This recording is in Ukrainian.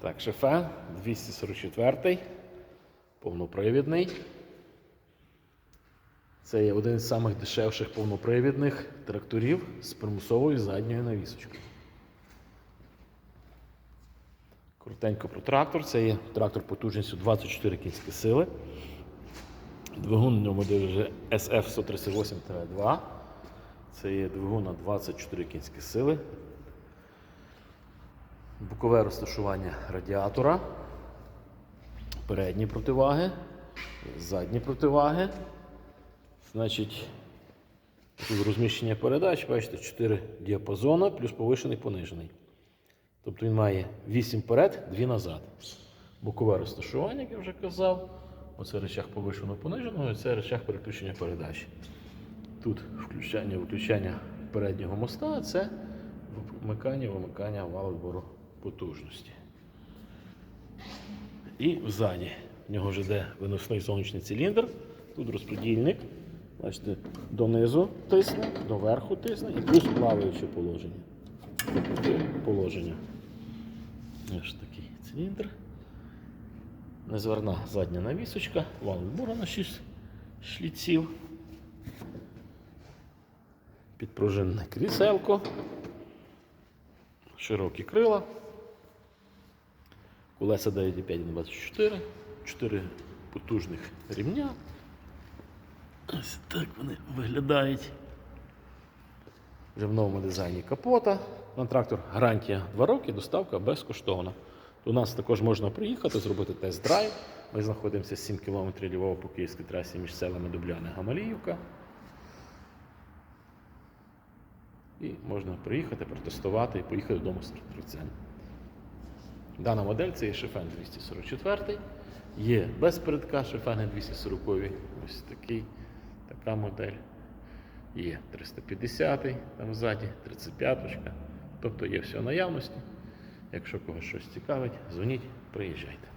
Так, шефе 244 повнопривідний. Це є один з самих дешевших повнопривідних тракторів з примусовою задньою навісочкою. Коротенько про трактор. Це є трактор потужністю 24 кінські сили. Двигун в ньому вже SF-138-2. Це є двигун на 24 кінські сили. Бокове розташування радіатора. Передні противаги, задні противаги. Значить, тут розміщення передач, бачите, 4 діапазони плюс повишений понижений. Тобто він має 8 вперед, 2 назад. Бокове розташування, як я вже казав. Оце речах повишено пониженого, це речах переключення передач. Тут включання виключання переднього моста, це вмикання вимикання валу потужності. І взаді в нього вже йде виносний сонячний циліндр. Тут розподільник. Бачите, донизу тисне, доверху тисне і плюс плаваюче положення. Положення. Ось такий циліндр. Незверна задня навісочка, вал відбору на 6 шліців. Підпружинне кріселко. Широкі крила. Колеса 9,5 на 24, 4 потужних рівня. Ось так вони виглядають. Вже в новому дизайні капота. На трактор гарантія 2 роки, доставка безкоштовна. До нас також можна приїхати, зробити тест-драйв. Ми знаходимося 7 км Львова по Київській трасі між селами Дубляни Гамаліївка. І можна приїхати, протестувати і поїхати додому з тракторцем. Дана модель це є шифен 244, є без передка шифени 240, ось такий, така модель. Є 350 там ззаді, 35 ка Тобто є все наявності. Якщо когось щось цікавить, дзвоніть, приїжджайте.